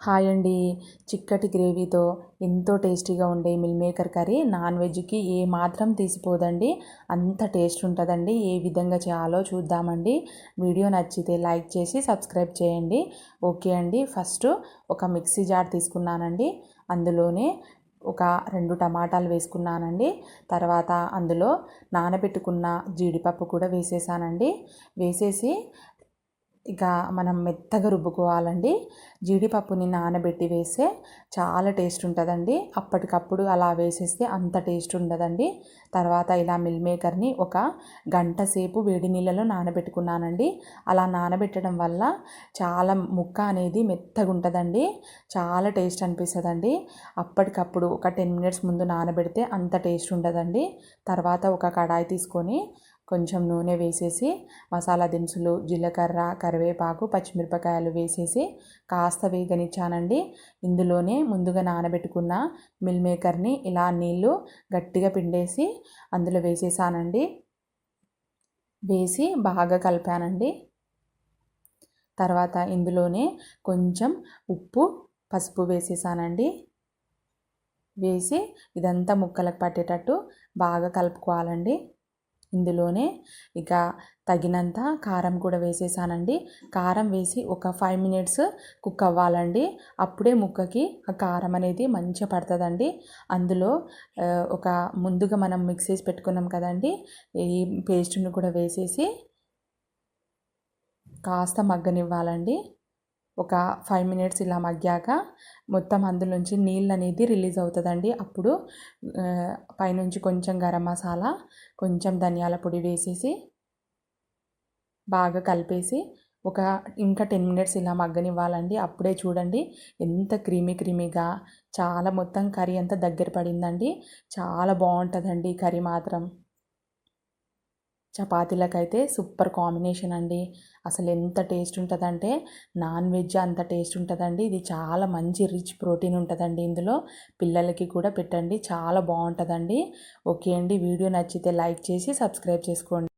Hi అండి. చిక్కటి గ్రేవీతో ఎంతో టేస్టీగా ఉండే మిల్ మేకర్ కర్రీ నాన్ వెజ్కి ఏ మాత్రం తీసిపోదండి. అంత టేస్ట్ ఉంటుందండి. ఏ విధంగా చేయాలో చూద్దామండి. వీడియో నచ్చితే లైక్ చేసి సబ్స్క్రైబ్ చేయండి. ఓకే అండి. ఫస్ట్ ఒక మిక్సీ జార్ తీసుకున్నానండి. అందులోనే ఒక రెండు టమాటాలు వేసుకున్నానండి. తర్వాత అందులో నానబెట్టుకున్న జీడిపప్పు కూడా వేసేసానండి. వేసేసి ఇక మనం మెత్తగా రుబ్బుకోవాలండి. జీడిపప్పుని నానబెట్టి వేస్తే చాలా టేస్ట్ ఉంటుందండి. అప్పటికప్పుడు అలా వేసేస్తే అంత టేస్ట్ ఉండదండి. తర్వాత ఇలా మిల్ మేకర్ని ఒక గంట సేపు వేడి నీళ్ళలో నానబెట్టుకున్నానండి. అలా నానబెట్టడం వల్ల చాలా ముక్క అనేది మెత్తగా ఉంటుందండి. చాలా టేస్ట్ అనిపిస్తుందండి. అప్పటికప్పుడు ఒక టెన్ మినిట్స్ ముందు నానబెడితే అంత టేస్ట్ ఉండదండి. తర్వాత ఒక కడాయి తీసుకొని కొంచెం నూనె వేసేసి మసాలా దినుసులు జీలకర్ర కరివేపాకు పచ్చిమిరపకాయలు వేసేసి కాస్త వేగనిచ్చానండి. ఇందులోనే ముందుగా నానబెట్టుకున్న మిల్ మేకర్ని ఇలా నీళ్ళు గట్టిగా పిండేసి అందులో వేసేసానండి. వేసి బాగా కలిపానండి. తర్వాత ఇందులోనే కొంచెం ఉప్పు పసుపు వేసేసానండి. వేసి ఇదంతా ముక్కలకు పట్టేటట్టు బాగా కలుపుకోవాలండి. ఇందులోనే ఇక తగినంత కారం కూడా వేసేసానండి. కారం వేసి ఒక ఫైవ్ మినిట్స్ కుక్ అవ్వాలండి. అప్పుడే ముక్కకి ఆ కారం అనేది మంచిగా పడుతుందండి. అందులో ఒక ముందుగా మనం మిక్స్ చేసి పెట్టుకున్నాం కదండి ఈ పేస్ట్ను కూడా వేసేసి కాస్త మగ్గనివ్వాలండి. ఒక ఫైవ్ మినిట్స్ ఇలా మగ్గాక మొత్తం అందులోంచి నీళ్ళు అనేది రిలీజ్ అవుతుందండి. అప్పుడు పైనుంచి కొంచెం గరం మసాలా కొంచెం ధనియాల పొడి వేసేసి బాగా కలిపేసి ఒక ఇంకా టెన్ మినిట్స్ ఇలా మగ్గనివ్వాలండి. అప్పుడే చూడండి ఎంత క్రీమీ క్రీమీగా చాలా మొత్తం కర్రీ అంతా దగ్గర పడిందండి. చాలా బాగుంటుందండి కర్రీ మాత్రం. చపాతీలకైతే సూపర్ కాంబినేషన్ అండి. అసలు ఎంత టేస్ట్ ఉంటుందంటే నాన్ వెజ్ అంత టేస్ట్ ఉంటుందండి. ఇది చాలా మంచి రిచ్ ప్రోటీన్ ఉంటుందండి ఇందులో. పిల్లలకి కూడా పెట్టండి చాలా బాగుంటుందండి. ఓకే అండి వీడియో నచ్చితే లైక్ చేసి సబ్స్క్రైబ్ చేసుకోండి.